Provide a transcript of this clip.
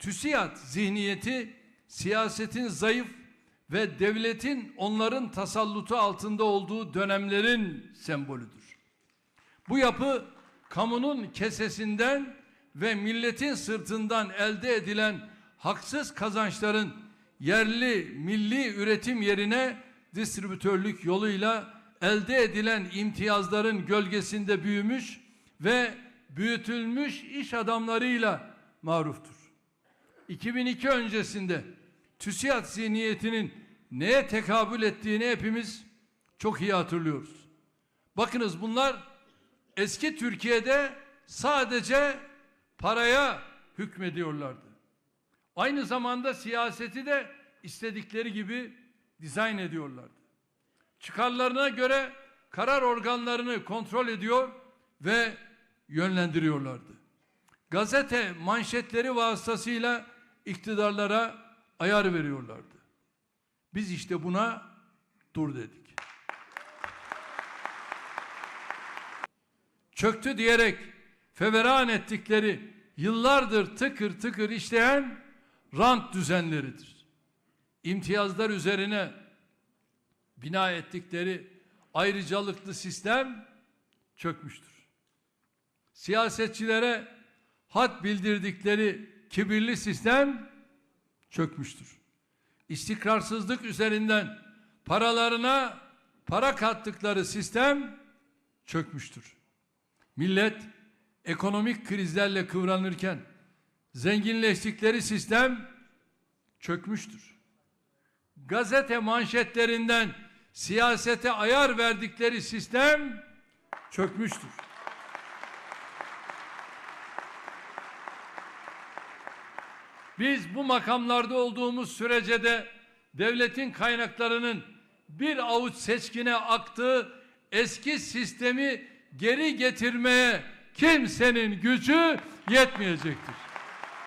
TÜSİAD zihniyeti siyasetin zayıf ve devletin onların tasallutu altında olduğu dönemlerin sembolüdür. Bu yapı kamunun kesesinden ve milletin sırtından elde edilen haksız kazançların yerli milli üretim yerine distribütörlük yoluyla elde edilen imtiyazların gölgesinde büyümüş ve büyütülmüş iş adamlarıyla maruftur. 2002 öncesinde TÜSİAD zihniyetinin neye tekabül ettiğini hepimiz çok iyi hatırlıyoruz. Bakınız bunlar eski Türkiye'de sadece paraya hükmediyorlardı. Aynı zamanda siyaseti de istedikleri gibi dizayn ediyorlardı. Çıkarlarına göre karar organlarını kontrol ediyor ve yönlendiriyorlardı. Gazete manşetleri vasıtasıyla iktidarlara ayar veriyorlardı. Biz işte buna dur dedik. Çöktü diyerek feveran ettikleri yıllardır tıkır tıkır işleyen rant düzenleridir. İmtiyazlar üzerine bina ettikleri ayrıcalıklı sistem çökmüştür. Siyasetçilere had bildirdikleri kibirli sistem çökmüştür. İstikrarsızlık üzerinden paralarına para kattıkları sistem çökmüştür. Millet ekonomik krizlerle kıvranırken zenginleştikleri sistem çökmüştür. Gazete manşetlerinden siyasete ayar verdikleri sistem çökmüştür. Biz bu makamlarda olduğumuz sürece de devletin kaynaklarının bir avuç seçkine aktığı eski sistemi geri getirmeye kimsenin gücü yetmeyecektir.